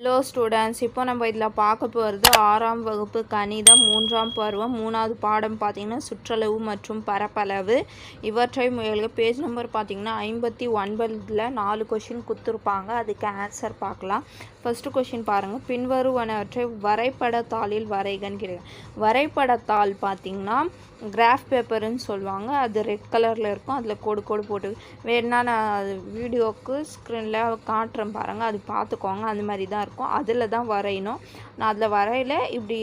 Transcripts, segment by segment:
Hello students இப்போ நம்ம இதில் பார்க்க போகிறது ஆறாம் வகுப்பு கணிதம் மூன்றாம் பருவம் மூணாவது பாடம் பார்த்தீங்கன்னா சுற்றளவு மற்றும் பரப்பளவு. இவற்றை முயல்க. பேஜ் நம்பர் பார்த்தீங்கன்னா ஐம்பத்தி ஒன்பதில் நாலு கொஷின் கொடுத்துருப்பாங்க. அதுக்கு ஆன்சர் பார்க்கலாம். ஃபஸ்ட்டு கொஷின் பாருங்கள் பின்வருவனவற்றை வரைபடத்தாளில் வரைகன்னு கேட்குறேன் வரைபடத்தாள் பார்த்திங்கன்னா கிராஃப் பேப்பருன்னு சொல்லுவாங்க. அது ரெட் கலரில் இருக்கும். அதில் கோடு கோடு போட்டு வேணா நான் அது வீடியோவுக்கு ஸ்க்ரீனில் காட்டுறேன் பாருங்கள் அது பார்த்துக்கோங்க அந்த மாதிரி தான் இருக்கும். அதில் தான் வரையணும். நான் அதில் வரையில. இப்படி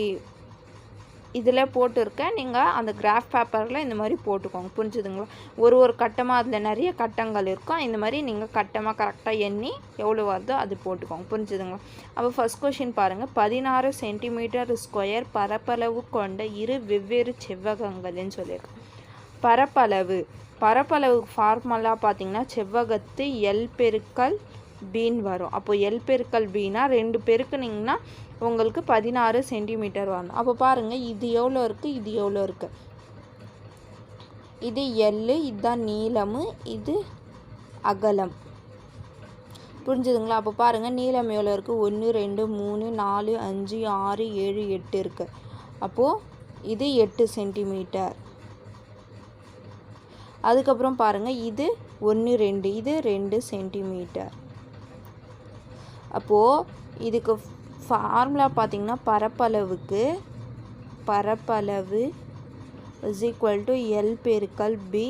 இதில் போட்டிருக்கேன். நீங்கள் அந்த கிராஃப் பேப்பரில் இந்த மாதிரி போட்டுக்கோங்க. புரிஞ்சுதுங்களா? ஒரு ஒரு கட்டமாக அதில் நிறைய கட்டங்கள் இருக்கும். இந்த மாதிரி நீங்கள் கட்டமாக கரெக்டாக எண்ணி எவ்வளோ வருதோ அது போட்டுக்கோங்க. புரிஞ்சுதுங்களா? அப்போ ஃபஸ்ட் கொஷின் பாருங்கள் பதினாறு சென்டிமீட்டர் ஸ்கொயர் பரப்பளவு கொண்ட இரு வெவ்வேறு செவ்வகங்கள்னு சொல்லியிருக்கேன் பரப்பளவு. பரப்பளவு ஃபார்முலா பார்த்தீங்கன்னா செவ்வகத்து எல் பெருக்கல் பீன் வரும். அப்போது எல் பெருக்கல் பீனா ரெண்டு பெருக்குனிங்கன்னா உங்களுக்கு பதினாறு சென்டிமீட்டர் வரணும். அப்போ பாருங்கள் இது எவ்வளோ இருக்குது இது எவ்வளோ இருக்குது இது எல்லு இதுதான் நீளம் இது அகலம். புரிஞ்சுதுங்களா? அப்போ பாருங்கள் நீளம் எவ்வளோ இருக்குது ஒன்று ரெண்டு மூணு நாலு அஞ்சு ஆறு ஏழு எட்டு இருக்குது அப்போது இது எட்டு சென்டிமீட்டர். அதுக்கப்புறம் பாருங்கள் இது ஒன்று ரெண்டு இது ரெண்டு சென்டிமீட்டர். அப்போது இதுக்கு ஃபார்முலா பார்த்திங்கன்னா பரப்பளவுக்கு பரப்பளவு இஸ் ஈக்குவல் டு எல் பெருக்கல் பி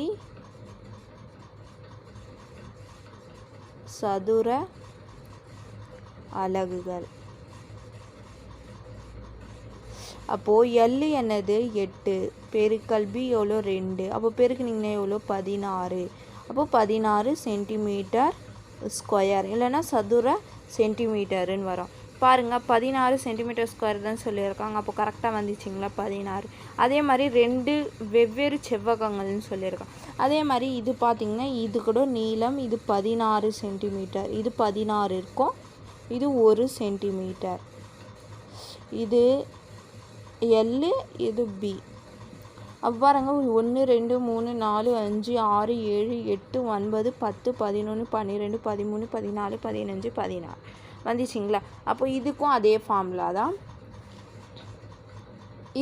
சதுர அலகுகள். அப்போது எல் என்னது? எட்டு. பெருக்கல் பி எவ்வளோ? ரெண்டு. அப்போ பெருக்குனிங்கன்னா எவ்வளோ? பதினாறு. அப்போது பதினாறு சென்டிமீட்டர் ஸ்கொயர் இல்லைன்னா சதுர சென்டிமீட்டருன்னு வரும். பாருங்கள் பதினாறு சென்டிமீட்டர் ஸ்கொயர் தான் சொல்லியிருக்காங்க. அப்போ கரெக்டாக வந்துச்சிங்களா? பதினாறு. அதே மாதிரி ரெண்டு வெவ்வேறு செவ்வகங்கள்னு சொல்லியிருக்காங்க. அதே மாதிரி இது பார்த்திங்கன்னா இது கூட நீளம் இது பதினாறு சென்டிமீட்டர் இது பதினாறு இருக்கும். இது ஒரு சென்டிமீட்டர் இது எல்லு இது பி அப்போ ஒன்று ரெண்டு மூணு நாலு அஞ்சு ஆறு ஏழு எட்டு ஒன்பது பத்து பதினொன்று பன்னிரெண்டு பதிமூணு பதினாலு பதினஞ்சு பதினாறு. வந்துச்சிங்களா. அப்போ இதுக்கும் அதே ஃபார்முலா தான்.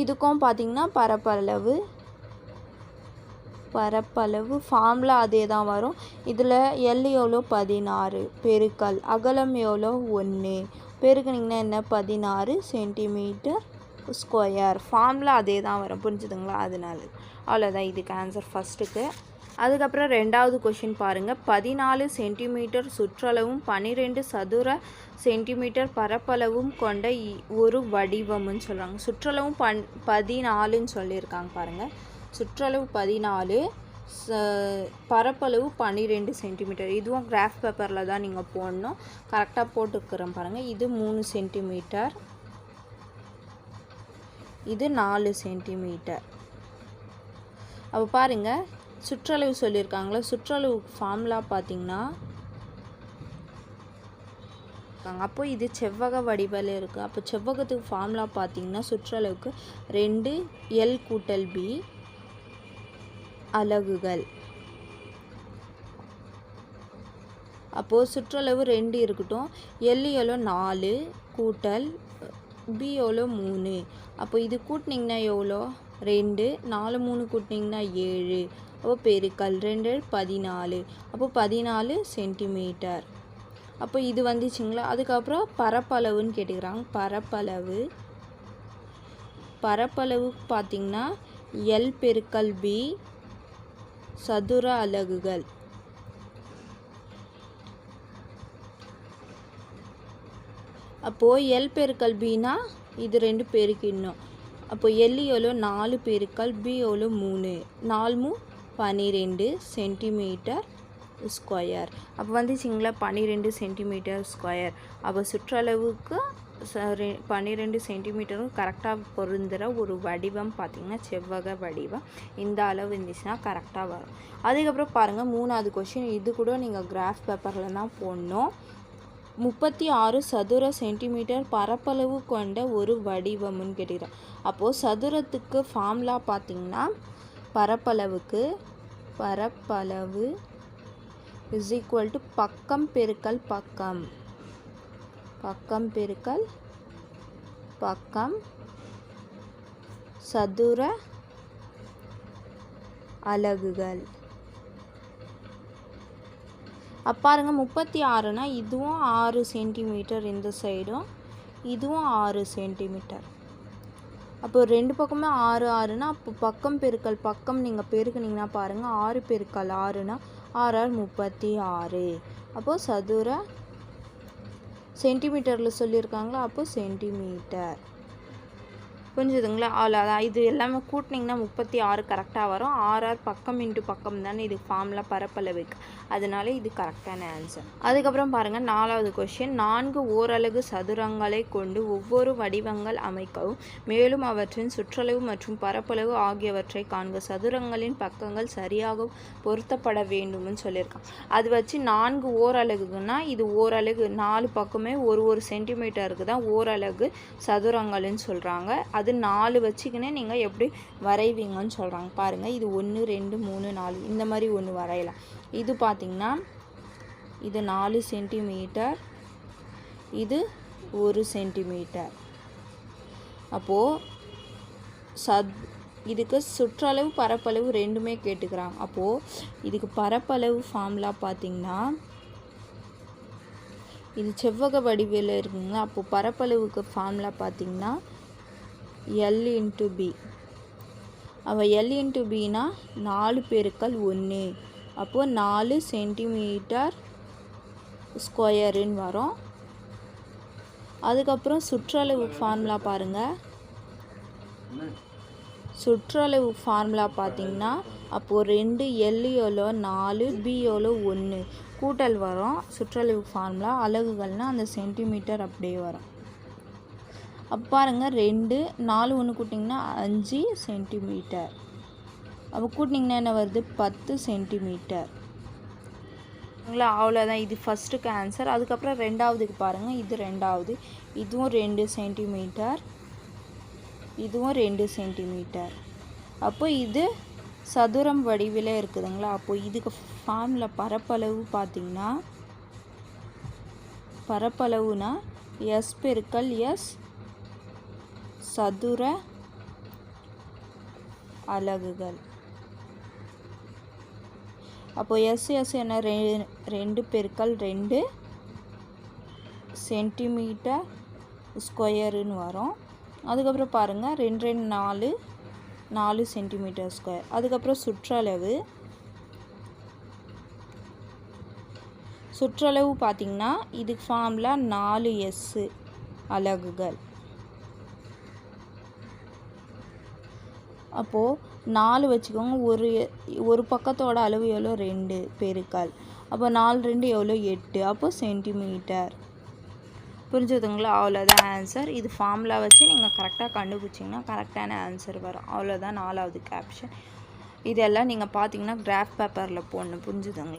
இதுக்கும் பார்த்திங்கன்னா பரப்பளவு பரப்பளவு ஃபார்முலா அதே தான் வரும். இதில் எல் எவ்வளோ பதினாறு. பெருக்கல். அகலம் எவ்வளோ ஒன்று பெருக்குனிங்கன்னா என்ன? பதினாறு சென்டிமீட்டர் ஸ்கொயர் ஃபார்முலா அதே தான் வரும். புரிஞ்சுதுங்களா? அதனால. அவ்வளோதான் இதுக்கு ஆன்சர் ஃபஸ்ட்டுக்கு அதுக்கப்புறம் ரெண்டாவது கொஷின் பாருங்கள் பதினாலு சென்டிமீட்டர் சுற்றளவும் பன்னிரெண்டு சதுர சென்டிமீட்டர் பரப்பளவும் கொண்ட ஒரு வடிவம்னு சொல்கிறாங்க சுற்றளவும் பன் பதினாலுன்னு சொல்லியிருக்காங்க பாருங்கள் சுற்றளவு பதினாலு ச பரப்பளவு பன்னிரெண்டு சென்டிமீட்டர் இதுவும் கிராஃப் பேப்பரில் தான் நீங்கள் போடணும். கரெக்டாக போட்டுக்கிறோம் பாருங்கள் இது மூணு சென்டிமீட்டர் இது நாலு சென்டிமீட்டர் அப்போ பாருங்கள் சுற்றளவு சொல்லியிருக்காங்களா சுற்றளவு ஃபார்முலா பார்த்தீங்கன்னா அப்போ இது செவ்வக வடிவில் இருக்குது அப்போ செவ்வகத்துக்கு ஃபார்முலா பார்த்தீங்கன்னா சுற்றளவுக்கு ரெண்டு எல் கூட்டல் பி அலகுகள். அப்போது சுற்றளவு ரெண்டு இருக்கட்டும். எல் எவ்வளோ? நாலு கூட்டல் பி எவ்வளோ? மூணு. அப்போ இது கூட்டினிங்கன்னா எவ்வளோ? ரெண்டு. நாலு மூணு கூட்டினிங்கன்னா ஏழு. அப்போ பெருக்கல் ரெண்டு பதினாலு. அப்போ பதினாலு சென்டிமீட்டர் அப்போ இது வந்துச்சுங்களா? அதுக்கப்புறம் பரப்பளவுன்னு கேட்டுக்கிறாங்க. பரப்பளவு. பரப்பளவு பார்த்திங்கன்னா எல் பெருக்கல் பி சதுர அலகுகள். அப்போது எல் பெருக்கல் பினா இது ரெண்டு பெருக்கிடணும் அப்போ எல் எவ்வளோ நாலு பெருக்கல் பி எவ்வளோ மூணு. நாலு பன்னிரெண்டு சென்டிமீட்டர் ஸ்கொயர். அப்போ வந்துச்சிங்களா? பன்னிரெண்டு சென்டிமீட்டர் ஸ்கொயர். அப்போ சுற்றளவுக்கு பன்னிரெண்டு சென்டிமீட்டரும் கரெக்டாக பொருந்துகிற ஒரு வடிவம் பார்த்திங்கன்னா செவ்வக வடிவம். இந்த அளவு இருந்துச்சுன்னா கரெக்டாக வரும். அதுக்கப்புறம் பாருங்கள் மூணாவது கொஷின் இது கூட நீங்கள் கிராஃப் பேப்பரில் தான் போடணும். முப்பத்தி ஆறு சதுர சென்டிமீட்டர் பரப்பளவு கொண்ட ஒரு வடிவம்னு கேட்டுக்கிறேன் அப்போது சதுரத்துக்கு ஃபார்முலா பார்த்திங்கன்னா பரப்பளவுக்கு பரப்பளவு இஸ் ஈக்குவல் டு பக்கம் பெருக்கல் பக்கம். பக்கம் பெருக்கல் பக்கம். சதுர அலகுகள். அப்பாருங்க முப்பத்தி ஆறுனா இதுவும் ஆறு சென்டிமீட்டர் இந்த சைடும் இதுவும் ஆறு சென்டிமீட்டர் அப்போ ரெண்டு பக்கமே ஆறு ஆறுனா அப்போ பக்கம் பெருக்கல் பக்கம் நீங்கள் பெருக்குனீங்கன்னா பாருங்கள் ஆறு பெருக்கல் ஆறுனா ஆறு ஆறு முப்பத்தி ஆறு. அப்போது சதுர சென்டிமீட்டரில் சொல்லியிருக்காங்களா? அப்போது சென்டிமீட்டர் புரிஞ்சுதுங்களா? அவ்வளோதான் இது எல்லாமே கூட்டினீங்கன்னா முப்பத்தி ஆறு கரெக்டாக வரும். ஆறாறு பக்கம் இன்ட்டு பக்கம் தானே இது ஃபார்மில் பரப்பளவுக்கு அதனால இது கரெக்டான ஆன்சர் அதுக்கப்புறம் பாருங்கள் நாலாவது கொஷின் நான்கு ஓரலகு சதுரங்களை கொண்டு ஒவ்வொரு வடிவங்கள் அமைக்கவும் மேலும் அவற்றின் சுற்றளவு மற்றும் பரப்பளவு ஆகியவற்றை காண்க. சதுரங்களின் பக்கங்கள் சரியாக பொருத்தப்பட வேண்டும்னு சொல்லியிருக்கான் அது வச்சு நான்கு ஓரலகுன்னா இது ஓரலகு நாலு பக்கமே ஒரு ஒரு சென்டிமீட்டருக்கு தான் ஓரலகு சதுரங்கள்னு சொல்கிறாங்க அது நாலு வச்சுக்கினே நீங்கள் எப்படி வரைவீங்கன்னு சொல்கிறாங்க பாருங்கள் இது ஒன்று ரெண்டு மூணு நாலு இந்த மாதிரி ஒன்று வரையலாம். இது பார்த்திங்கன்னா இது நாலு சென்டிமீட்டர் இது ஒரு சென்டிமீட்டர். அப்போது சத் இதுக்கு சுற்றளவு பரப்பளவு ரெண்டுமே கேட்டுக்கிறாங்க. அப்போது இதுக்கு பரப்பளவு ஃபார்முலா பார்த்திங்கன்னா இது செவ்வக வடிவில் இருக்குங்க அப்போது பரப்பளவுக்கு ஃபார்முலா பார்த்திங்கன்னா எல் இன்ட்டு பி அவள் எல் இன்ட்டு பினா நாலு பெருக்கல் ஒன்று அப்போது நாலு சென்டிமீட்டர் ஸ்கொயருன்னு வரும். அதுக்கப்புறம் சுற்றளவு ஃபார்முலா பாருங்கள் சுற்றளவு ஃபார்முலா பார்த்தீங்கன்னா அப்போது ரெண்டு எல் எவ்வளோ நாலு பி எவ்வளோ ஒன்று கூட்டல் வரும். சுற்றளவு ஃபார்முலா அலகுகள்னால் அந்த சென்டிமீட்டர் அப்படியே வரும். அப்போ பாருங்கள் ரெண்டு நாலு ஒன்று கூட்டிங்கன்னா அஞ்சு சென்டிமீட்டர். அப்போ கூட்டிங்கன்னா என்ன வருது? பத்து சென்டிமீட்டர். ங்களா அவ்வளோதான் இது ஃபஸ்ட்டுக்கு ஆன்சர் அதுக்கப்புறம் ரெண்டாவதுக்கு பாருங்கள் இது ரெண்டாவது. இதுவும் ரெண்டு சென்டிமீட்டர். இதுவும் ரெண்டு சென்டிமீட்டர். அப்போ இது சதுரம் வடிவில் இருக்குதுங்களா? அப்போ இதுக்கு ஃபார்மில் பரப்பளவு பார்த்திங்கன்னா பரப்பளவுனா எஸ் பெருக்கல் எஸ் சதுர அலகுகள். அப்போ எஸ் எஸ் என்ன ரெ ரெண்டு பெருக்கல் ரெண்டு சென்டிமீட்டர் ஸ்கொயருன்னு வரும். அதுக்கப்புறம் பாருங்கள் ரெண்டு ரெண்டு நாலு நாலு சென்டிமீட்டர் ஸ்கொயர். அதுக்கப்புறம் சுற்றளவு. சுற்றளவு பார்த்திங்கன்னா இதுக்கு ஃபார்மில் நாலு எஸ்ஸு அலகுகள். அப்போது நாலு வச்சுக்கோங்க. ஒரு ஒரு பக்கத்தோட அளவு எவ்வளோ? ரெண்டு பெருக்கால். அப்போ நாலு ரெண்டு எவ்வளோ? எட்டு. அப்போது சென்டிமீட்டர் புரிஞ்சுதுங்களா? அவ்வளோதான் ஆன்சர் இது ஃபார்முலா வச்சு நீங்கள் கரெக்டாக கண்டுபிடிச்சிங்கன்னா கரெக்டான ஆன்சர் வரும். அவ்வளோதான் நாலாவது கேப்ஷன் இதெல்லாம் நீங்கள் பார்த்தீங்கன்னா கிராஃப் பேப்பரில் போடணும். புரிஞ்சுதுங்களா?